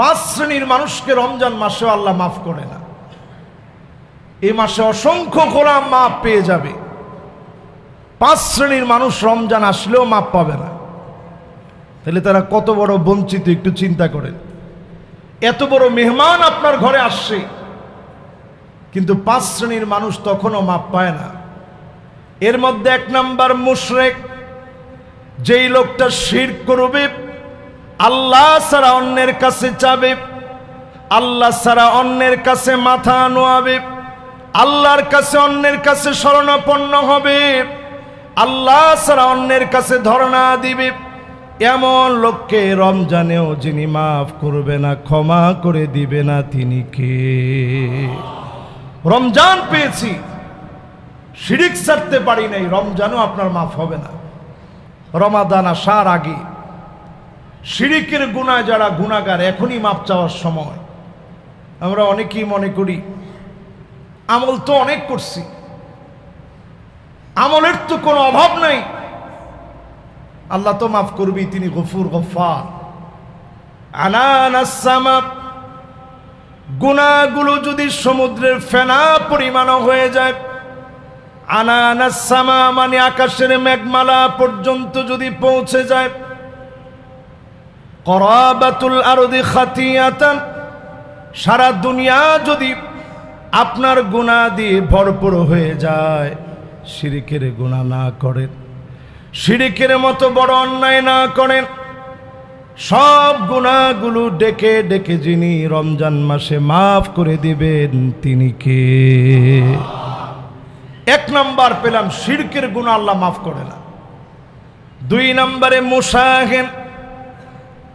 পাঁচ শ্রেণির মানুষকে রমজান মাসে আল্লাহ মাফ করে না। এই মাসে অসংখ্য গোলাম মাপ পেয়ে যাবে। পাঁচ শ্রেণির মানুষ রমজান আসলেও মাপ পাবে না। তাহলে তারা কত বড় বঞ্চিত, একটু চিন্তা করেন। এত বড় মেহমান আপনার ঘরে আসছে, কিন্তু পাঁচ শ্রেণির মানুষ তখনও মাপ পায় না। এর মধ্যে এক নাম্বার মুশরেক, যেই লোকটা শির করবে আল্লাহ ছাড়া অন্যের কাছে চাবে আল্লাহ ছাড়া অন্যের কাছে মাথা নোয়াবে। আল্লাহর কাছে অন্যের কাছে শরণাপন্ন হবে। আল্লাহ ছাড়া অন্যের কাছে ধর্ণা দিবে। এমন লোককে রমজানেও যিনি মাফ করবে না, ক্ষমা করে দিবে না, তিনি কে? রমজান পেয়েছি। শিরিক ছাড়তে পারি নাই, রমজানও আপনার মাফ হবে না। রমাদান আসার আগে শিরিকের গুণায় যারা গুণাগার, এখনই মাপ চাওয়ার সময়। আমরা অনেকেই মনে করি, আমল তো অনেক করছি। আমলের তো কোনো অভাব নাই। আল্লাহ তো মাফ করবি তিনি গফুর গফার গুণাগুলো যদি সমুদ্রের ফেনা পরিমাণও হয়ে যায় আনানাসামা মানে আকাশের মেঘমালা পর্যন্ত যদি পৌঁছে যায় করাবাতুল আরদি খাতিয়াতান, সারা দুনিয়া যদি আপনার গুণা দিয়ে ভরপুর হয়ে যায়, শিরিকের গুণা না করেন, শিরিকের মতো বড় অন্যায় না করেন, সব গুণাগুলো ডেকে ডেকে যিনি রমজান মাসে মাফ করে দিবেন, তিনি কে? এক নাম্বার পেলাম সিরকের গুণা আল্লাহ মাফ করে না। দুই নম্বরে মুসাহেন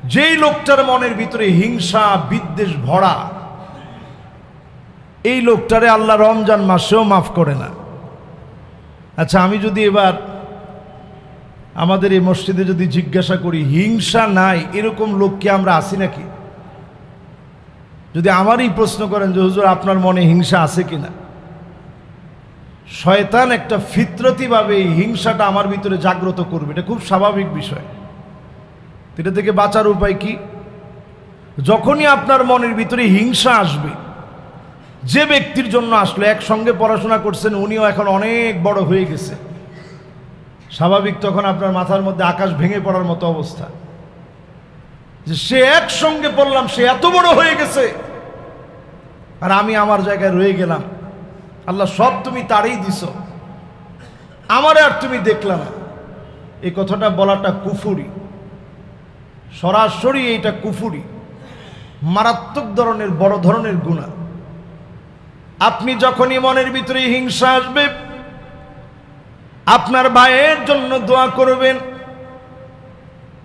যেই লোকটার মনের ভিতরে হিংসা, বিদ্বেষ ভরা, এই লোকটারে আল্লাহ রমজান মাসেও মাফ করে না। আচ্ছা আমি যদি এবার আমাদের এই মসজিদে যদি জিজ্ঞাসা করি, হিংসা নাই, এরকম লোককে আমরা আছি নাকি? যদি আমারই প্রশ্ন করেন যে, হুজুর, আপনার মনে হিংসা আছে কি না শয়তান একটা ফিতরতিভাবে এই হিংসাটা আমার ভিতরে জাগ্রত করবে। এটা খুব স্বাভাবিক বিষয়। এটা থেকে বাঁচার উপায় কি? যখনই আপনার মনের ভিতরে হিংসা আসবে, যে ব্যক্তির জন্য আসলো, একসঙ্গে পড়াশোনা করছেন, উনিও এখন অনেক বড় হয়ে গেছে। স্বাভাবিক তখন আপনার মাথার মধ্যে আকাশ ভেঙে পড়ার মতো অবস্থা। যে সে একসঙ্গে পড়লাম, সে এত বড় হয়ে গেছে। আর আমি আমার জায়গায় রয়ে গেলাম। আল্লাহ সব তুমি তারই দিছ। আমারে আর তুমি দেখলাম এই কথাটা বলাটা কুফুরি। সরাসরি এইটা কুফুরি, মারাত্মক ধরনের, বড় ধরনের গুণা আপনি যখনই মনের ভিতরে হিংসা আসবে, আপনার ভাইয়ের জন্য দোয়া করবেন।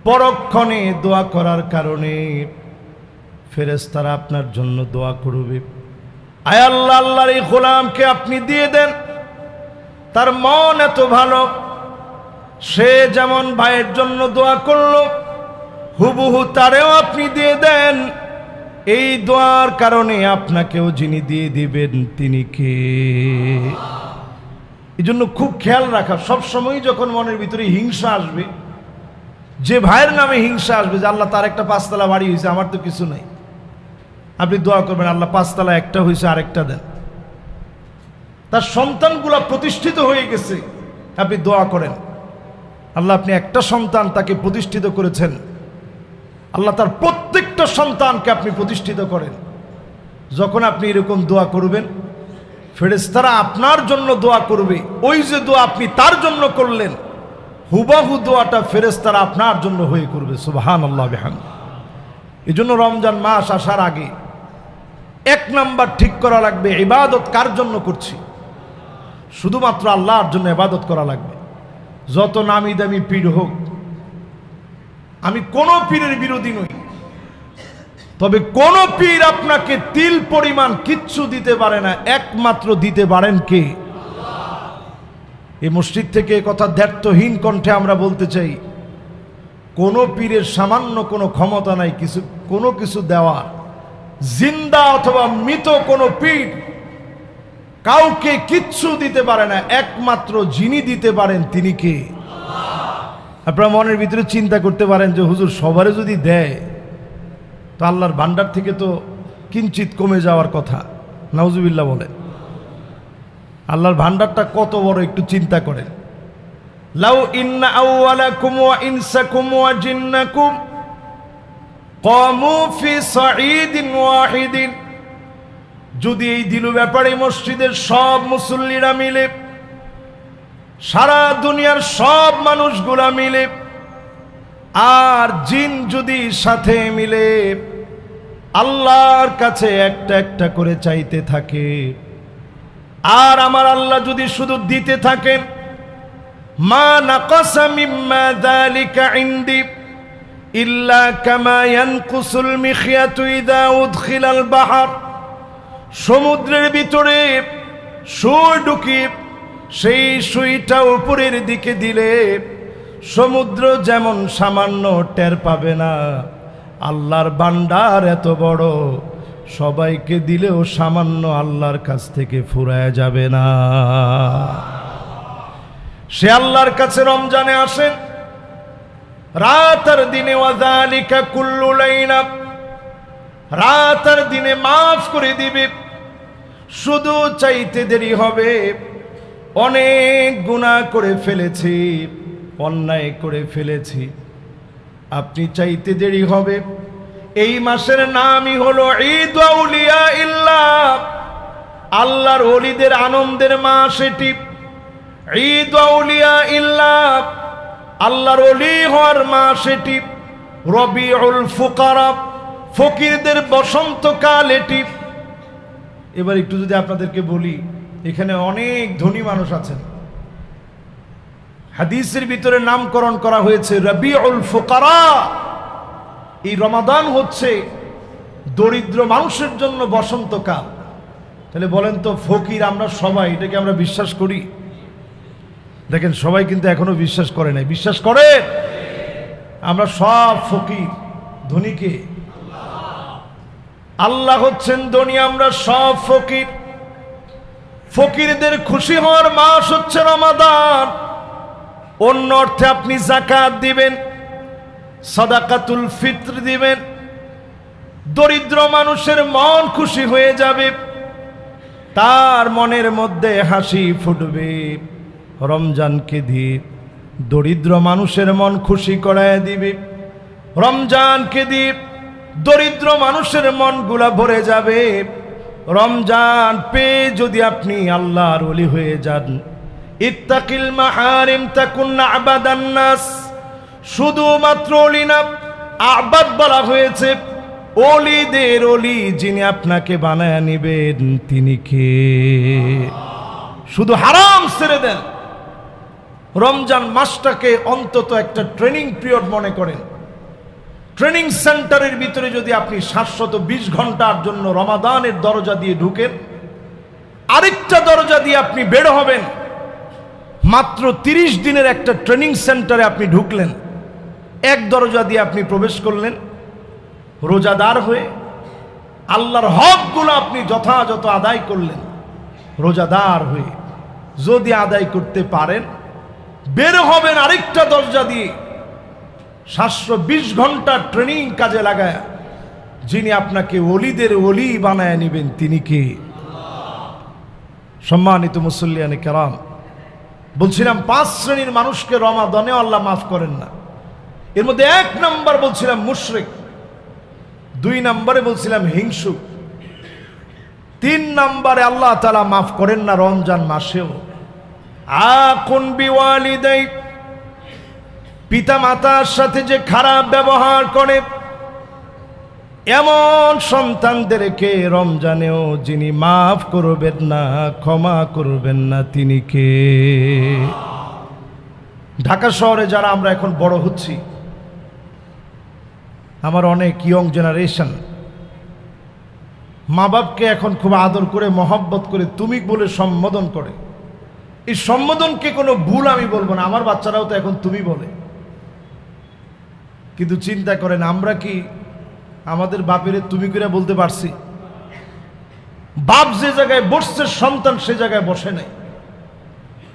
পরক্ষণে দোয়া করার কারণে ফেরেস্তারা আপনার জন্য দোয়া করবে। আয় আল্লাহ, আল্লাহর এই গোলামকে আপনি দিয়ে দেন। তার মন এত ভালো, সে যেমন ভাইয়ের জন্য দোয়া করল হুবহু তারেও আপনি দিয়ে দেন। এই দোয়ার কারণে আপনাকেও যিনি দিয়ে দিবেন, তিনি কে? এই জন্য খুব খেয়াল রাখা সব সময় যখন মনের ভিতরে হিংসা আসবে, যে ভাইয়ের নামে হিংসা আসবে, যে আল্লাহ তার একটা পাঁচতলা বাড়ি হয়েছে আমার তো কিছু নাই। আপনি দোয়া করবেন, আল্লাহ পাঁচতলা একটা হয়েছে আরেকটা দেন। তার সন্তানগুলা প্রতিষ্ঠিত হয়ে গেছে, আপনি দোয়া করেন। আল্লাহ আপনি একটা সন্তান তাকে প্রতিষ্ঠিত করেছেন। আল্লাহ তার প্রত্যেকটা সন্তানকে আপনি প্রতিষ্ঠিত করেন। যখন আপনি এরকম দোয়া করবেন ফেরেস্তারা আপনার জন্য দোয়া করবে, ওই যে দোয়া আপনি তার জন্য করলেন, হুবাহু দোয়াটা ফেরেস্তারা আপনার জন্য হয়ে করবে সুবাহান আল্লাহ বেহান এই জন্য রমজান মাস আসার আগে এক নাম্বার ঠিক করা লাগবে, ইবাদত কার জন্য করছি? শুধুমাত্র আল্লাহর জন্য ইবাদত করা লাগবে। যত নামি দামি পীর হোক আমি কোনো পীরের বিরোধী নই। তবে কোন পীর আপনাকে তিল পরিমাণ কিচ্ছু দিতে পারে না, একমাত্র দিতে পারেন কে? এই মসজিদ থেকে কথা দ্ব্যর্থহীন কণ্ঠে আমরা বলতে চাই, কোন পীরের সামান্য কোনো ক্ষমতা নাই, কিছু, কোনো কিছু দেওয়ার জিন্দা অথবা মৃত কোনো পীর কাউকে কিচ্ছু দিতে পারে না, একমাত্র যিনি দিতে পারেন তিনি কে? আপনারা মনের ভিতরে চিন্তা করতে পারেন যে হুজুর সবারে যদি দেয়, তো আল্লাহর ভান্ডার থেকে তো কিঞ্চিত কমে যাওয়ার কথা। নাউজুবিল্লা বলে আল্লাহর ভান্ডারটা কত বড় একটু চিন্তা করেন। লাউ ইন্না আউয়ালাকুম কুমুয়া ইনসা কুমুয়া জিন্নাকুম কমু ফি সাঈদিন ওয়াহিদিন। যদি এই দিলু ব্যাপারে মসজিদের সব মুসল্লিরা মিলে সারা দুনিয়ার সব মানুষগুলা মিলে, আর জিন যদি সাথে মিলে, আল্লাহর কাছে একটা একটা করে চাইতে থাকে। আর আমার আল্লাহ যদি শুধু দিতে থাকেন, মা নাকাসা মিম্মা যালিকা ইনদি ইল্লা কামা ইয়ানকুসুল মিখিয়াতু ইদা উদখিলাল বাহার। সমুদ্রের ভিতরে সুই ঢুকি সেই সুইটা উপরের দিকে দিলে সমুদ্র যেমন সামান্য টের পাবে না। আল্লাহর বান্ডার এত বড়, সবাইকে দিলেও সামান্য আল্লাহর কাছ থেকে ফুরায় যাবে না। সে আল্লাহর কাছে রমজানে আসেন। রাত আর দিনে ওয়াজালিকা কুল্লু লাইনা রাত আর দিনে মাফ করে দিবে। শুধু চাইতে দেরি হবে। অনেক গুণা করে ফেলেছি, অন্যায় করে ফেলেছি। আপনি চাইতে দেরি হবে। এই মাসের নামই হলো ঈদ আউলিয়া ইল্লাহ আল্লাহর ওলিদের আনন্দের মাস এটি। ঈদ আউলিয়া ইল্লাহ আল্লাহর অলি হওয়ার মাস এটি। রবিউল ফুকারা, ফকিরদের বসন্তকাল এটি। এবার একটু যদি আপনাদেরকে বলি এখানে অনেক ধনী মানুষ আছেন। হাদিসের ভিতরে নামকরণ করা হয়েছে, রবিউল ফোকারা। এই রমাদান হচ্ছে দরিদ্র মানুষের জন্য বসন্তকাল। তাহলে বলেন তো, ফকির, আমরা সবাই, এটাকে আমরা বিশ্বাস করি? দেখেন, সবাই কিন্তু এখনও বিশ্বাস করে নাই। বিশ্বাস করে? আমরা সব ফকির ধনীকে আল্লাহ হচ্ছেন ধনী, আমরা সব ফকির। ফকিরদের খুশি হওয়ার মাস হচ্ছে রমাদান। অন্য অর্থে আপনি জাকাত দিবেন, সদাকাতুল ফিত্র দিবেন। দরিদ্র মানুষের মন খুশি হয়ে যাবে, তার মনের মধ্যে হাসি ফুটবে। রমজানকে দিয়ে দরিদ্র মানুষের মন খুশি করায় দিবে। রমজানকে দিয়ে দরিদ্র মানুষের মনগুলা ভরে যাবে। রমজান পেয়ে যদি আপনি আল্লাহর ওলি হয়ে যান, ইত্তাকিল মাহারিম তাকুন্না আবাদান নাস, শুধুমাত্র অলি না, আবাদ বলা হয়েছে অলিদের অলি যিনি আপনাকে বানায় নিবেন তিনি কে? শুধু হারাম ছেড়ে দেন। রমজান মাসটাকে অন্তত একটা ট্রেনিং পিরিয়ড মনে করেন। ট্রেনিং সেন্টারের ভিতরে যদি আপনি সাতশত বিশ ঘণ্টার জন্য রমাদানের দরজা দিয়ে ঢুকেন, আরেকটা দরজা দিয়ে আপনি বের হবেন, মাত্র তিরিশ দিনের একটা ট্রেনিং সেন্টারে আপনি ঢুকলেন। এক দরজা দিয়ে আপনি প্রবেশ করলেন, রোজাদার হয়ে আল্লাহর হকগুলো আপনি যথাযথ আদায় করলেন, রোজাদার হয়ে। যদি আদায় করতে পারেন, বের হবেন আরেকটা দরজা দিয়ে। সাতশো বিশ ঘণ্টা ট্রেনিং কাজে লাগায়। যিনি আপনাকে অলিদের অলি বানায় নেবেন, তিনি কে? সম্মানিত মুসল্লিয়ানি কেরাম, বলছিলাম, পাঁচ শ্রেণির মানুষকে রমাদনে আল্লাহ মাফ করেন না। এর মধ্যে এক নম্বর বলছিলাম, মুশরিক। দুই নম্বরে বলছিলাম, হিংসুক। তিন নম্বরে আল্লাহ তালা মাফ করেন না রমজান মাসেও। আকুন বিওয়ালিদাই পিতা মাতার সাথে যে খারাপ ব্যবহার করে, এমন সন্তানদেরকে রমজানেও যিনি মাফ করবেন না, ক্ষমা করবেন না, তিনি কে? ঢাকা শহরে যারা আমরা এখন বড় হচ্ছি, আমার অনেক ইয়ং জেনারেশন মা বাপকে এখন খুব আদর করে, মহব্বত করে, তুমি বলে সম্বোধন করে। এই সম্বোধনকে কোনো ভুল আমি বলব না, আমার বাচ্চারাও তো এখন তুমি বলে। কিন্তু চিন্তা করেন, আমরা কি আমাদের বাপের তুমি করে বলতে পারছি? বাপ যে জায়গায় বসছে, সন্তান সে জায়গায় বসে নাই।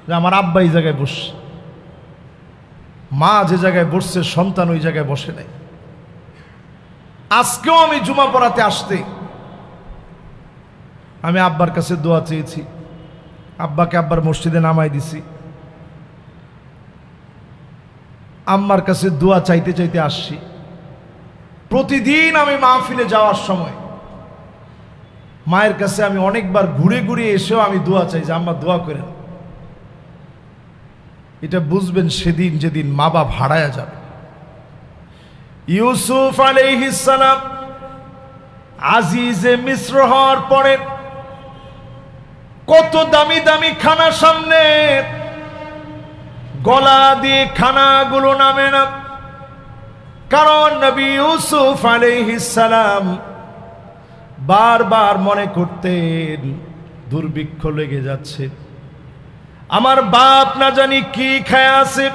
যে আমার আব্বা এই জায়গায় বসছে। মা যে জায়গায় বসছে, সন্তান ওই জায়গায় বসে নাই। আজকেও আমি জুমা পড়াতে আসতে আমি আব্বার কাছে দোয়া চেয়েছি। আব্বাকে আব্বার মসজিদে নামাই দিছি। আম্মার কাছে দোয়া চাইতে চাইতে আসছি। প্রতিদিন আমি মাহফিলে যাওয়ার সময় মায়ের কাছে আমি অনেকবার ঘুরে ঘুরে এসেও আমি দোয়া চাই যে, আম্মা, দোয়া করেন। এটা বুঝবেন সেদিন যেদিন মা বাপ হারায়া যাবে। ইউসুফ আলাইহিসালাম আজিজে মিশ্র হওয়ার পরে কত দামি দামি খানা সামনে গলা দিয়ে খানাগুলো নামে না। কারণ নবী ইউসুফ আলাইহিসালাম বারবার মনে করতেন, দুর্ভিক্ষ লেগে যাচ্ছে। আমার বাপ না জানি কি খেয়ে আছে।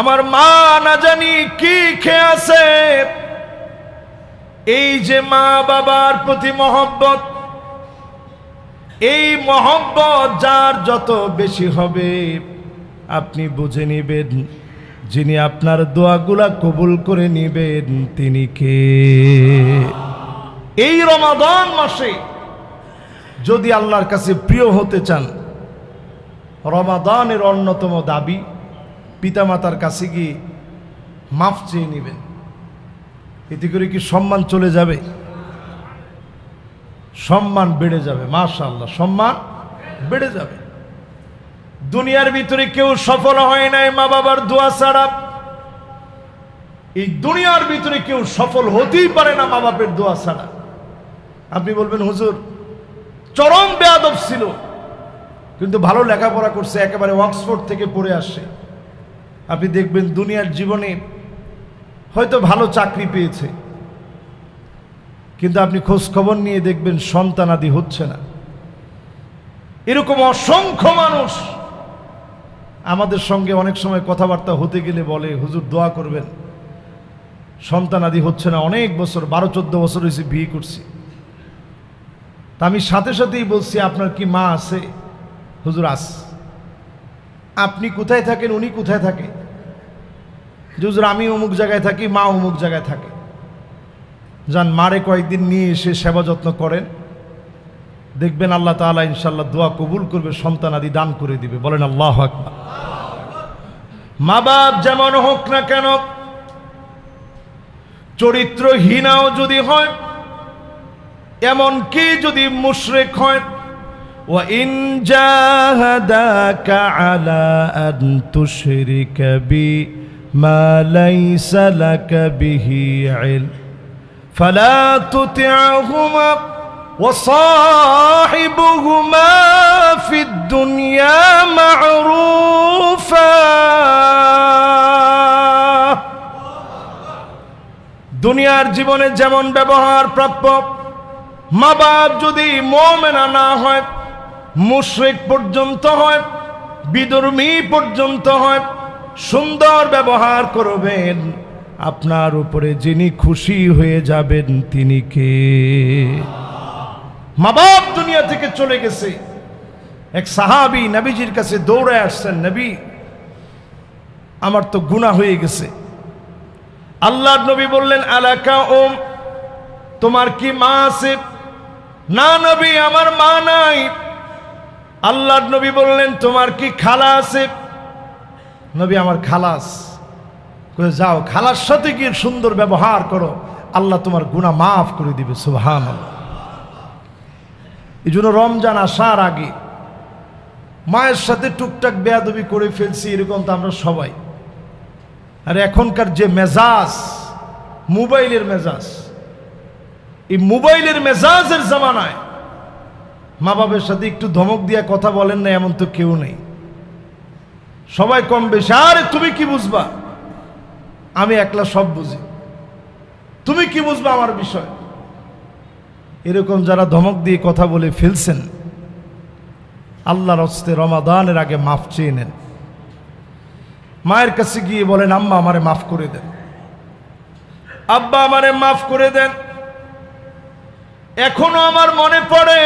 আমার মা না জানি কি খেয়ে আছে। এই যে মা বাবার প্রতি মহব্বত, এই মহব্বত যার যত বেশি হবে আপনি বুঝে নিবেন, যিনি আপনার দোয়াগুলা কবুল করে নিবেন, তিনি কে? এই রমাদান মাসে যদি আল্লাহর কাছে প্রিয় হতে চান, রমাদানের অন্যতম দাবি, পিতামাতার কাছে গিয়ে মাফ চেয়ে নেবেন। এতে করে কি সম্মান চলে যাবে? সম্মান বেড়ে যাবে, মাশাআল্লাহ, সম্মান বেড়ে যাবে। দুনিয়ার ভিতরে কেউ সফল হয় নাই, মা বাবার দোয়া ছাড়া। এই দুনিয়ার ভিতরে কেউ সফল হতেই পারে না মা বাপের দোয়া ছাড়া। আপনি বলবেন, হুজুর, চরম বেয়াদব ছিল, কিন্তু ভালো লেখাপড়া করছে, একেবারে অক্সফোর্ড থেকে পড়ে আসে আপনি দেখবেন দুনিয়ার জীবনে হয়তো ভালো চাকরি পেয়েছে, কিন্তু আপনি খোঁজ খবর নিয়ে দেখবেন সন্তানাদি হচ্ছে না। এরকম অসংখ্য মানুষ আমাদের সঙ্গে অনেক সময় কথাবার্তা হতে গেলে বলে, হুজুর, দোয়া করবেন। সন্তান আদি হচ্ছে না, অনেক বছর, বারো, চোদ্দ বছর হয়েছে বিয়ে করছি। তা আমি সাথে সাথেই বলছি, আপনার কি মা আছে? হুজুর আস আপনি কোথায় থাকেন? উনি কোথায় থাকে? হুজুর, আমি অমুক জায়গায় থাকি, মা অমুক জায়গায় থাকে। যান মারে কয়েকদিন নিয়ে এসে সেবা যত্ন করেন। দেখবেন আল্লাহ তাআলা ইনশাল্লাহ দোয়া কবুল করবে সন্তান আদি দান করে দিবে বলেন আল্লাহ আকবার মা বাপ যেমন হোক না কেন চরিত্রহীনাও যদি হয় এমন কি যদি মুশরেক হয় وإن جاهداك على أن تشرك بي ما ليس لك به علم فلا تطعهما وصاحبهما في الدنيا معروفا দুনিয়ার জীবনে যেমন ব্যবহার প্রাপ্য মা বাপ যদি মোমেনা না হয় মুশ্রিক পর্যন্ত হয় বিদর্মী পর্যন্ত হয় সুন্দর ব্যবহার করবেন আপনার উপরে যিনি খুশি হয়ে যাবেন তিনি কে মা বাপ দুনিয়া থেকে চলে গেছে। এক সাহাবি নবীজির কাছে দৌড়ে আসছেন, নবী, আমার তো গুণা হয়ে গেছে। আল্লাহ নবী বললেন আলাকা ওম তোমার কি মা আছে? না নবী, আমার মা নাই। আল্লাহ নবী বললেন, তোমার কি খালা আছে? নবী, আমার খালাস। যাও, খালার সাথে গিয়ে সুন্দর ব্যবহার করো। আল্লাহ তোমার গুণা মাফ করে দিবে সুবহান এই জন্য রমজান আসার আগে মায়ের সাথে টুকটাক বেয়াদবি করে ফেলছি, এরকম তো আমরা সবাই। আর এখনকার যে মেজাজ, মোবাইলের মেজাজ, এই মোবাইলের মেজাজের জামানায় মা বাবার সাথে একটু ধমক দিয়ে কথা বলেন না, এমন তো কেউ নেই। সবাই কম বেশি, আরে তুমি কি বুঝবা? আমি একলা সব বুঝি। তুমি কি বুঝবা আমার বিষয়? এরকম যারা ধমক দিয়ে কথা বলে ফেলছেন, আল্লাহর হস্তে রমাদানের আগে মাফ চেয়ে নেন। মায়ের কাছে গিয়ে বলেন, আম্মা আমারে মাফ করে দেন। আব্বা আমারে মাফ করে দেন। এখনও আমার মনে পড়ে,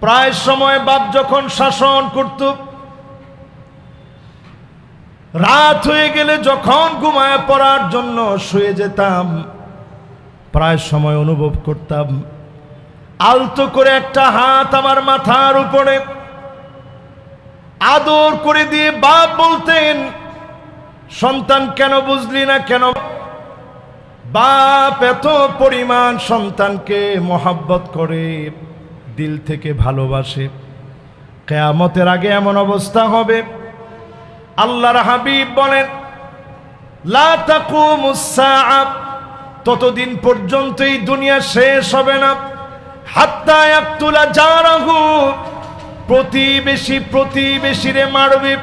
প্রায় সময় বাপ যখন শাসন করত, রাত হয়ে গেলে যখন ঘুমায় পড়ার জন্য শুয়ে যেতাম প্রায় সময় অনুভব করতাম। আলতো করে একটা হাত আমার মাথার উপরে। আদর করে দিয়ে বাপ বলতেন, সন্তান কেন বুঝলি না কেন? বাপ এত পরিমাণ সন্তানকে মহাব্বত করে, দিল থেকে ভালোবাসে। কেয়ামতের আগে এমন অবস্থা হবে। আল্লাহর হাবিব বলেন, লা তাকুমুস সাআ ততদিন পর্যন্ত এই দুনিয়া শেষ হবে না। হাত্তা ইয়াকতুলা জারাহু, প্রতিবেশী প্রতিবেশীরে মারবে।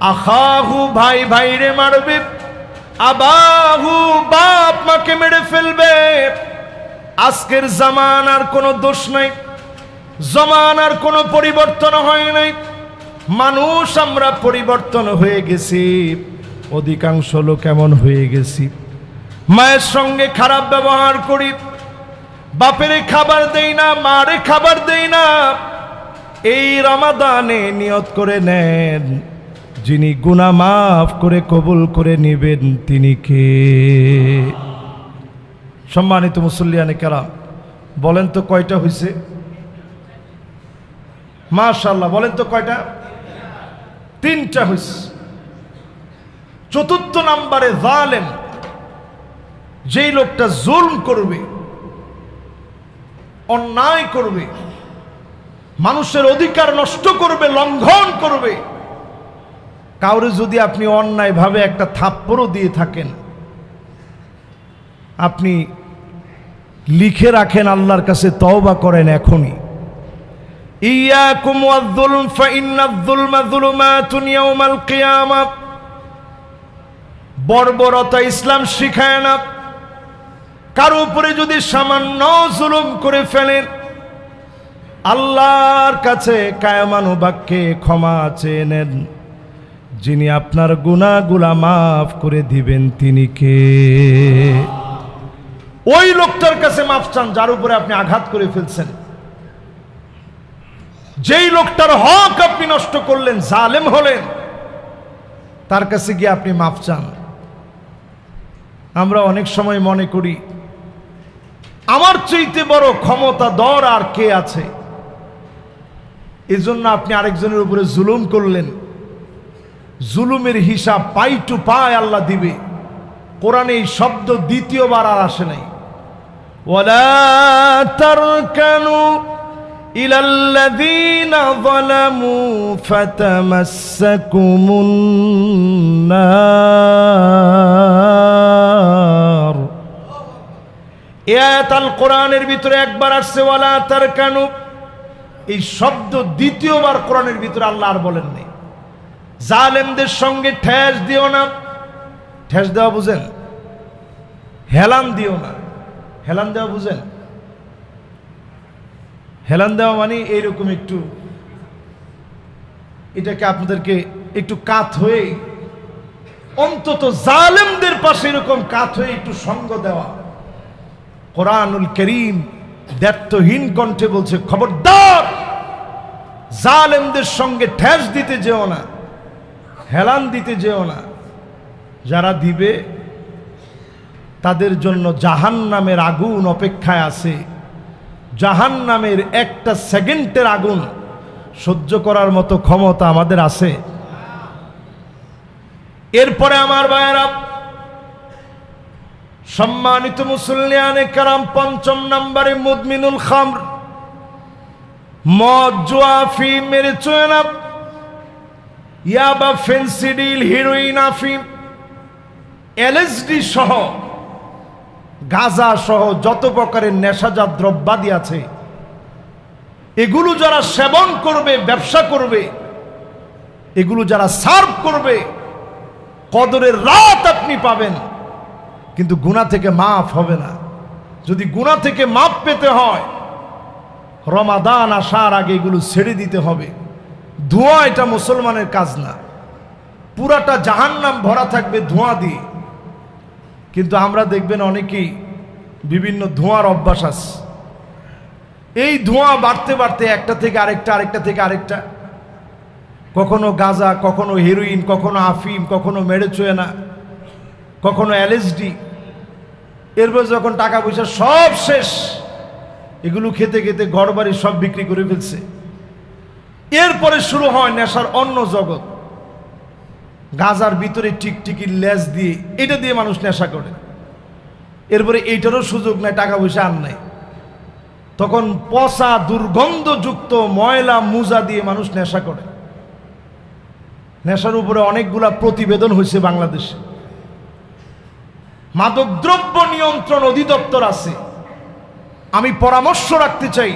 আখাহু ভাই ভাইরে মারবে। আবাহু বাপ মাকে মেরে ফেলবে। আজকের জামানার কোনো দোষ নাই। জমানার কোনো পরিবর্তন হয় নাই। মানুষ আমরা পরিবর্তন হয়ে গেছি। অধিকাংশ লোক এমন হয়ে গেছি। মায়ের সঙ্গে খারাপ ব্যবহার করি। বাপেরে খাবার দেই না, মারে খাবার দেই না। এই রমাদানে নিয়ত করে নেন, যিনি গুনাহ মাফ করে কবুল করে নেবেন তিনি কে? সম্মানিত মুসল্লিয়ানে কেরাম, বলেন তো কয়টা হয়েছে মাশাল্লাহ বলেন তো কয়টা? তিনটা হয়েছে চতুর্থ নাম্বারে জালেম যেই লোকটা জুলম করবে, অন্যায় করবে, মানুষের অধিকার নষ্ট করবে, লঙ্ঘন করবে, কাউরে যদি আপনি অন্যায়ভাবে একটা থাপ্পড়ও দিয়ে থাকেন, আপনি লিখে রাখেন আল্লাহর কাছে তওবা করেন এখনই। বর্বরতা ইসলাম শিখায় না। কারও উপরে যদি সামান্য জুলুম করে ফেলেন, আল্লাহর কাছে কায়মানু বাক্যে ক্ষমা চেয়ে নেন। যিনি আপনার গুনাহগুলা মাফ করে দিবেন, তিনি কে? ওই লোকটার কাছে মাফ চান, যার উপরে আপনি আঘাত করে ফেলছেন। যেই লোকটার হক আপনি নষ্ট করলেন, জালেম হলেন, তার কাছে গিয়ে আপনি মাফ চান। আমরা অনেক সময় মনে করি আমার চাইতে বড় ক্ষমতা, দর আর কে আছে? এজন্য আপনি আরেকজনের উপরে জুলুম করলেন। জুলুমের হিসাব পাই টু পায় আল্লাহ দিবে। কোরআনে এই শব্দ দ্বিতীয়বার আর আসে নাই। ওয়ালা এ আয়াত কোরআনের ভিতরে একবার আসছে, ওয়ালা তার কেন এই শব্দ দ্বিতীয়বার কোরআনের ভিতরে আল্লাহ আর বলেন নাই। জালেমদের সঙ্গে ঠেস দিও না। ঠেস দেওয়া বুঝেন? হেলান দিও না। হেলান দেওয়া বুঝেন? হেলান দেওয়া মানে এইরকম একটু, এটাকে আপনাদেরকে একটু কাত হয়ে, অন্তত জালেমদের পাশে এরকম কাত হয়ে একটু সঙ্গ দেওয়া। কোরআনুল করিম দ্ব্যর্থহীন কণ্ঠে বলছে, খবরদার! জালেমদের সঙ্গে ঠেস দিতে যেও না, হেলান দিতে যেও না। যারা দিবে, তাদের জন্য জাহান নামের আগুন অপেক্ষায় আছে। জাহান নামের একটা সেকেন্ডের আগুন সহ্য করার মতো ক্ষমতা আমাদের আছে। এরপরে আমার ভাইয়েরা সম্মানিত মুসলিয়ানে কারাম পঞ্চম নম্বরে মুদমিনুল খামর। মদ জুয়াফি মেরে চোয়েনাপ ইয়াবা ফেন্সিডিল হিরোইন, আফিম, এলএসডি সহ, গাঁজা সহ যত প্রকারের নেশাজাত দ্রব্যাদি আছে, এগুলো যারা সেবন করবে, ব্যবসা করবে, এগুলো যারা সার্ভ করবে, কদরের রাত আপনি পাবেন। কিন্তু গুণা থেকে মাফ হবে না। যদি গুণা থেকে মাপ পেতে হয়, রমাদান আসার আগে এগুলো ছেড়ে দিতে হবে। ধোঁয়া এটা মুসলমানের কাজ না। পুরাটা জাহান্নাম ভরা থাকবে ধোঁয়া দিয়ে। কিন্তু আমরা দেখবেন অনেকেই বিভিন্ন ধোঁয়ার অভ্যাস আছে। এই ধোঁয়া বাড়তে বাড়তে একটা থেকে আরেকটা আরেকটা থেকে আরেকটা। কখনো গাঁজা, কখনো হেরোইন কখনো আফিম, কখনো মেরেচুয়েনা কখনো এলএসডি এরপর যখন টাকা পয়সা সব শেষ, এগুলো খেতে খেতে ঘর বাড়ি সব বিক্রি করে ফেলছে। এরপরে শুরু হয় নেশার অন্য জগৎ। গাজার ভিতরে টিকটিকির লেজ দিয়ে, এটা দিয়ে মানুষ নেশা করে। এরপরে এইটারও সুযোগ নাই, টাকা পয়সা আর নাই। তখন পচা, দুর্গন্ধযুক্ত ময়লা, মুজা দিয়ে মানুষ নেশা করে। নেশার উপরে অনেকগুলা প্রতিবেদন হয়েছে বাংলাদেশে। মাদকদ্রব্য নিয়ন্ত্রণ অধিদপ্তর আছে। আমি পরামর্শ রাখতে চাই,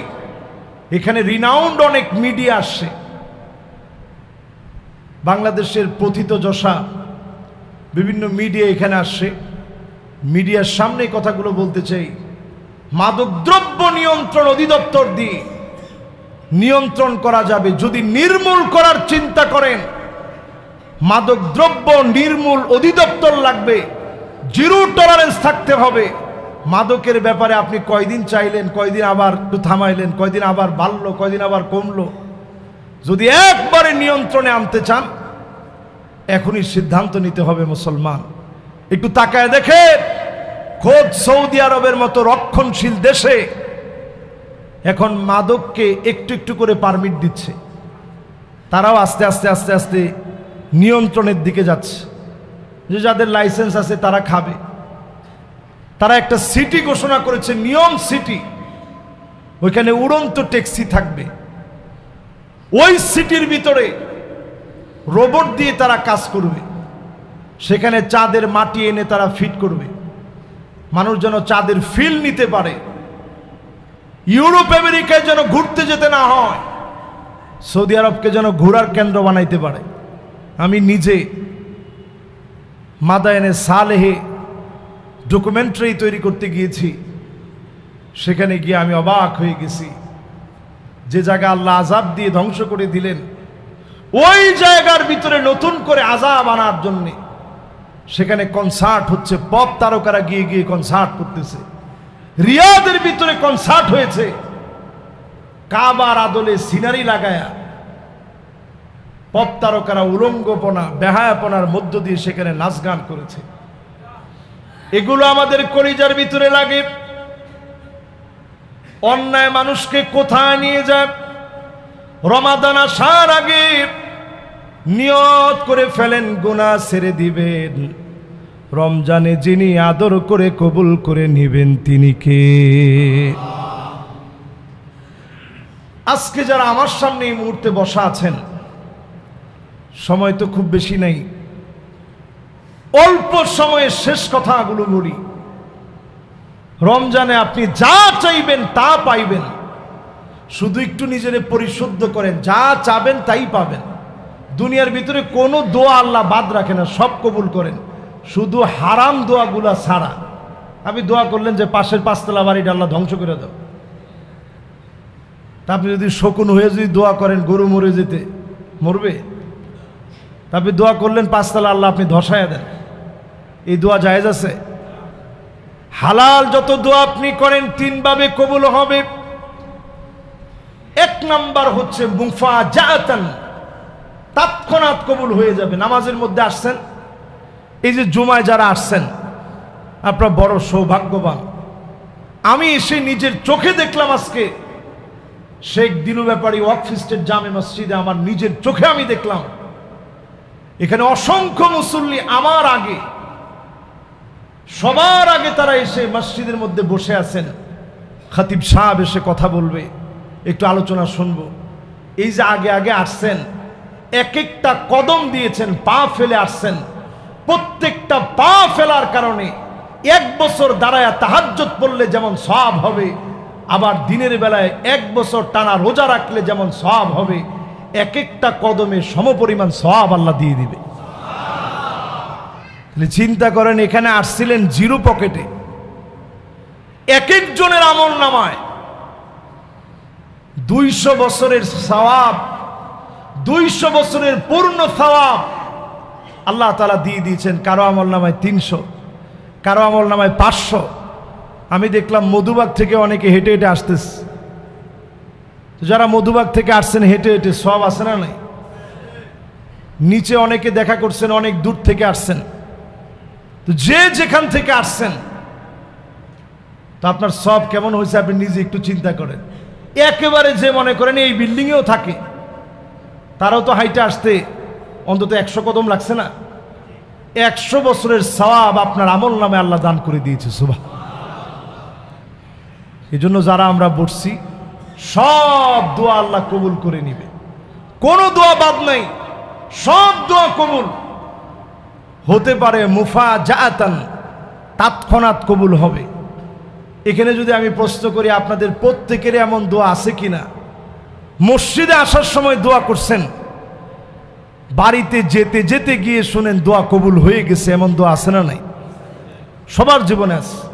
এখানে রিনাউন্ড অনেক মিডিয়া আসছে। বাংলাদেশের প্রথিত যশা, বিভিন্ন মিডিয়া এখানে আসছে। মিডিয়ার সামনে কথাগুলো বলতে চাই। মাদকদ্রব্য নিয়ন্ত্রণ অধিদপ্তর দিয়ে নিয়ন্ত্রণ করা যাবে। যদি নির্মূল করার চিন্তা করেন, মাদকদ্রব্য নির্মূল অধিদপ্তর লাগবে। জিরো টলারেন্স থাকতে হবে। মাদকের ব্যাপারে আপনি কয়দিন চাইলেন, কয়দিন আবার একটু থামাইলেন, কয়দিন আবার বাড়লো, কয়দিন আবার কমলো? যদি একবারে নিয়ন্ত্রণে আনতে চান, এখনই সিদ্ধান্ত নিতে হবে মুসলমান। একটু তাকায় দেখে খোদ সৌদি আরবের মতো রক্ষণশীল দেশে এখন মাদককে একটু একটু করে পারমিট দিচ্ছে। তারাও আস্তে আস্তে আস্তে আস্তে নিয়ন্ত্রণের দিকে যাচ্ছে। যে যাদের লাইসেন্স আছে তারা খাবে। তারা একটা সিটি ঘোষণা করেছে, নিয়ম সিটি। ওইখানে উড়ন্ত ট্যাক্সি থাকবে। ওই সিটির ভিতরে রোবট দিয়ে তারা কাজ করবে। সেখানে চাঁদের মাটি এনে তারা ফিট করবে। মানুষ যেন চাঁদের ফিল নিতে পারে। ইউরোপ আমেরিকায় যেন ঘুরতে যেতে না হয়। সৌদি আরবকে যেন ঘোরার কেন্দ্র বানাইতে পারে। আমি নিজে মাদায়নে সালেহে ডকুমেন্টারি তৈরি করতে গিয়েছি। সেখানে গিয়ে আমি অবাক হয়ে গেছি। যে জায়গা আল্লাহ আজাব দিয়ে ধ্বংস করে দিলেন, ওই জায়গার ভিতরে নতুন করে আজাব আনার জন্যে। সেখানে কনসার্ট হচ্ছে পপ তারকারা গিয়ে গিয়ে কনসার্ট করতেছে। রিয়াদের ভিতরে কনসার্ট হয়েছে। কাবার আদলে সিনারি লাগায়া পপ তারকারা উলঙ্গপনা, বেহায়াপনার মধ্য দিয়ে সেখানে নাচ গান করেছে। এগুলো আমাদের কলিজার ভিতরে লাগে। অন্যায় মানুষকে কোথায় নিয়ে যায়? রমাদান আসার আগে নিয়ত করে ফেলেন গুণা ছেড়ে দিবেন। রমজানে যিনি আদর করে কবুল করে নিবেন, তিনি কে? আজকে যারা আমার সামনে এই মুহূর্তে বসা আছেন সময় তো খুব বেশি নেই। অল্প সময়ে শেষ কথাগুলো বলি। রমজানে আপনি যা চাইবেন তা পাইবেন। শুধু একটু নিজের পরিশুদ্ধ করেন, যা চাবেন তাই পাবেন। দুনিয়ার ভিতরে কোনো দোয়া আল্লাহ বাদ রাখে না, সব কবুল করেন। শুধু হারাম দোয়াগুলা ছাড়া। আপনি দোয়া করলেন যে পাশের পাঁচতলা বাড়িটা আল্লাহ ধ্বংস করে দাও। তা আপনি যদি শকুন হয়ে যদি দোয়া করেন, গরু মরে যেতে, মরবে? তা আপনি দোয়া করলেন পাঁচতলা আল্লাহ আপনি ধসায়া দেন। এই দোয়া জায়েজ আছে? হালাল যত দোয়া আপনি করেন, তিনভাবে কবুল হবে। এক নাম্বার হচ্ছে মুফা জাতান তৎক্ষণাৎ কবুল হয়ে যাবে। নামাজের মধ্যে আসছেন, এই যে জুমায় যারা আসছেন, আপনার বড় সৌভাগ্যবান। আমি এসে নিজের চোখে দেখলাম আজকে, শেখ দিনু ব্যাপারী ওয়াকফিস্টের জামে মসজিদে আমার নিজের চোখে আমি দেখলাম। এখানে অসংখ্য মুসল্লি আমার আগে, সবার আগে তারা এসে মসজিদের মধ্যে বসে আছেন। খাতিব সাহেব এসে কথা বলবে, একটু আলোচনা শুনব। এই যে আগে আগে আসছেন, এক একটা কদম দিয়েছেন, পা ফেলে আসছেন। প্রত্যেকটা পা ফেলার কারণে এক বছর দাঁড়ায় তাহাজ্জত পড়লে যেমন সব হবে, আবার দিনের বেলায় এক বছর টানা রোজা রাখলে যেমন সব হবে এক একটা কদমে সমপরিমাণ সব আল্লাহ দিয়ে দিবে। চিন্তা করেন, এখানে আসছিলেন জিরো পকেটে। এক একজনের আমল নামায়। দুইশো বছরের সওয়াব, দুইশো বছরের পূর্ণ সওয়াব আল্লাহ তালা দিয়ে দিয়েছেন। কারও আমল নামায় তিনশো, কারও আমল নামায় পাঁচশো। আমি দেখলাম মধুবাগ থেকে অনেকে হেঁটে হেঁটে আসতেছে। যারা মধুবাগ থেকে আসছেন, হেঁটে হেঁটে সব আসে না নাই? নিচে অনেকে দেখা করছেন, অনেক দূর থেকে আসছেন। তো যে যেখান থেকে আসছেন, তো আপনার সব কেমন হয়েছে আপনি নিজে একটু চিন্তা করেন। একেবারে যে মনে করেন এই বিল্ডিংয়েও থাকে। তারাও তো হাইটে আসতে অন্তত একশো কদম লাগছে না। একশো বছরের সওয়াব আপনার আমল নামে আল্লাহ দান করে দিয়েছে সুবাহ এই জন্য যারা আমরা বসছি সব দোয়া আল্লাহ কবুল করে নিবে। কোনো দোয়া বাদ নাই, সব দোয়া কবুল। হতে পারে মুফা জাতান তাৎক্ষণাৎ কবুল হবে। এখানে যদি আমি প্রশ্ন করি, আপনাদের প্রত্যেকের এমন দোয়া আছে কিনা? মসজিদে আসার সময় দোয়া করছেন। বাড়িতে যেতে যেতে গিয়ে শুনেন, দোয়া কবুল হয়ে গেছে, এমন দোয়া আছে না নাই? সবার জীবনে আছে।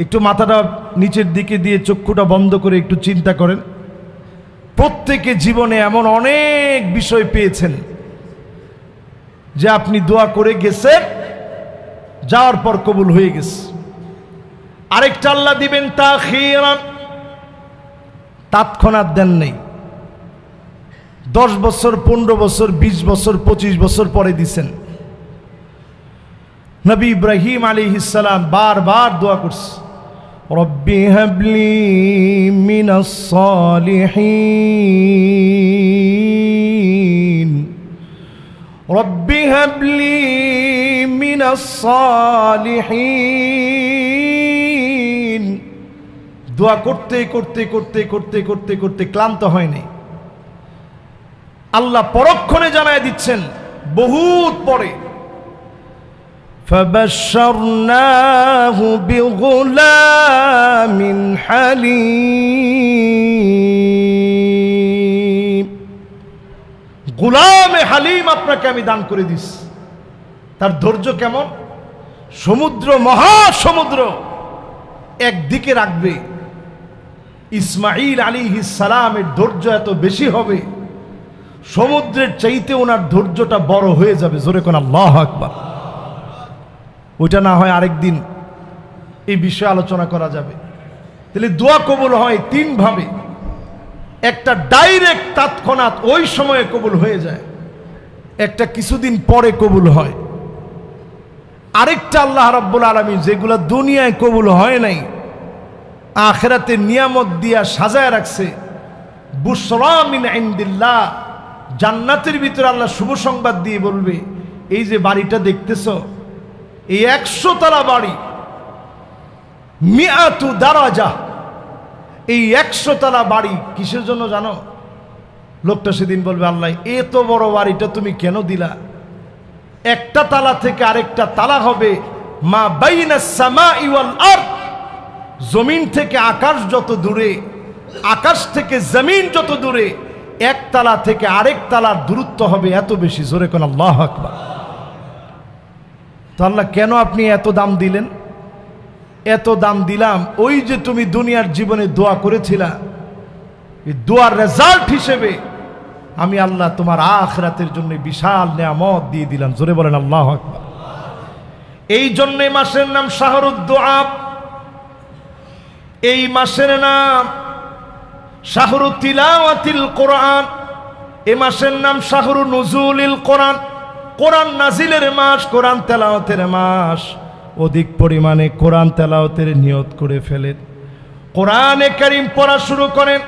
একটু মাথাটা নিচের দিকে দিয়ে চক্ষুটা বন্ধ করে একটু চিন্তা করেন। প্রত্যেকে জীবনে এমন অনেক বিষয় পেয়েছেন যে আপনি দোয়া করে গেছেন যাওয়ার পর কবুল হয়ে গেছে। আরেকটা আল্লাহ দিবেন তা তৎক্ষণাৎ দেন নেই। দশ বছর, পনেরো বছর, বিশ বছর, পঁচিশ বছর পরে দিছেন। নবী ইব্রাহিম আলী ইসালাম বারবার দোয়া করছে। রব্বি হাবলি মিনাস সালিহিন রব্বি হাবলি মিনাস সালিহিন দোয়া করতে করতে করতে করতে করতে করতে ক্লান্ত হয়নি। আল্লাহ পরক্ষণে জানায় দিচ্ছেন, বহুত পরে فبشرناه بغلام حليم গুলামে হালিম আপনাকে আমি দান করে দিস তার ধৈর্য কেমন সমুদ্র মহাসমুদ্র একদিকে রাখবে ইসমাইল আলী সালামের ধৈর্য এত বেশি হবে সমুদ্রের চাইতে ওনার ধৈর্যটা বড় হয়ে যাবে জোরে কোন আল্লাহ আকবার ওইটা না হয় আরেকদিন এই বিষয়ে আলোচনা করা যাবে। তাহলে দোয়া কবুল হয় তিনভাবে। একটা ডাইরেক্ট তৎক্ষণাৎ ওই সময়ে কবুল হয়ে যায়। একটা কিছুদিন পরে কবুল হয়। আরেকটা আল্লাহ রাব্বুল আলমী যেগুলো দুনিয়ায় কবুল হয় নাই, আখেরাতে নিয়ামত দিয়া সাজায় রাখছে। বুসরামিন জান্নাতের ভিতরে আল্লাহ শুভ সংবাদ দিয়ে বলবে, এই যে বাড়িটা দেখতেছ এই একশো তলা বাড়ি, মিয়াতু দারাজা, এই একশো তলা বাড়ি কিসের জন্য জানো? লোকটা সেদিন বলবে, আল্লাহ এত বড় বাড়িটা তুমি কেন দিলা? একটা তালা থেকে আরেকটা তালা হবে। মা বাইনা সামা ইওয়াল আর জমিন থেকে আকাশ যত দূরে, আকাশ থেকে জমিন যত দূরে, এক তালা থেকে আরেক তালার দূরত্ব হবে এত বেশি। জোরে কোন আল্লাহ আকবার। তো আল্লাহ, কেন আপনি এত দাম দিলেন? এত দাম দিলাম, ওই যে তুমি দুনিয়ার জীবনে দোয়া করেছিলা, এই দোয়ার রেজাল্ট হিসেবে আমি আল্লাহ তোমার আখরাতের জন্য বিশাল নেয়ামত দিয়ে দিলাম। জোরে বলেন, আল্লাহ আকবার। এই জন্যে মাসের নাম শাহরুদ্দোয়াব এই মাসের নাম শাহরু তিলাওয়াতিল কোরআন। এ মাসের নাম শাহরু নজুলিল কোরআন। কোরআন নাজিলের মাস, কোরআন তেলাওতের মাস। অধিক পরিমাণে কোরআন তেলাওতের নিয়ত করে ফেলেন। কোরআনে কারিম পড়া শুরু করেন,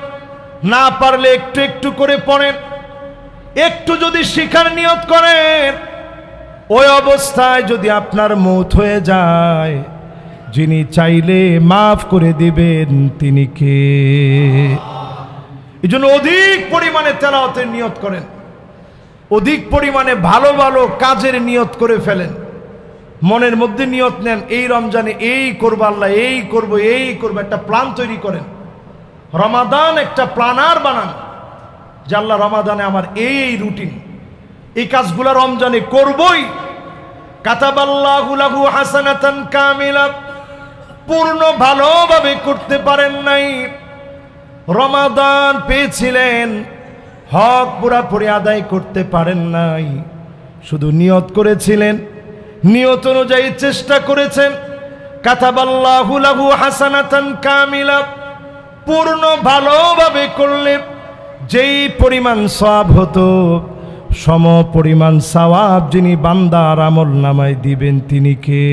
না পারলে একটু একটু করে পড়েন। একটু যদি শিখার নিয়ত করেন, ওই অবস্থায় যদি আপনার মৌত হয়ে যায়, যিনি চাইলে মাফ করে দিবেন, তিনি কে? এই জন্য অধিক পরিমাণে তেলাওয়াতের নিয়ত করেন। অধিক পরিমাণে ভালো ভালো কাজের নিয়ত করে ফেলেন। মনের মধ্যে নিয়ত নেন, এই রমজানে এই করব আল্লাহ, এই করব, এই করব, একটা প্ল্যান তৈরি করেন। রমাদান একটা প্ল্যানার বানান, যে আল্লাহ রমাদানে আমার এই রুটিন। এই কাজগুলো রমজানে করবই। কামিলা, পূর্ণ ভালোভাবে করতে পারেন নাই। রমাদান পেয়েছিলেন হক পুরাপুরি আদায় করতে পারেন নাই। শুধু নিয়ত করেছিলেন, নিয়ত অনুযায়ী চেষ্টা করেছেন। কাতাবাল্লাহু লাহু হাসানাতান কামিলা, পূর্ণ ভালোভাবে করলে যেই পরিমাণ সব হতো, সম পরিমাণ সওয়াব যিনি বান্দার আমল নামায় দিবেন তিনি কে?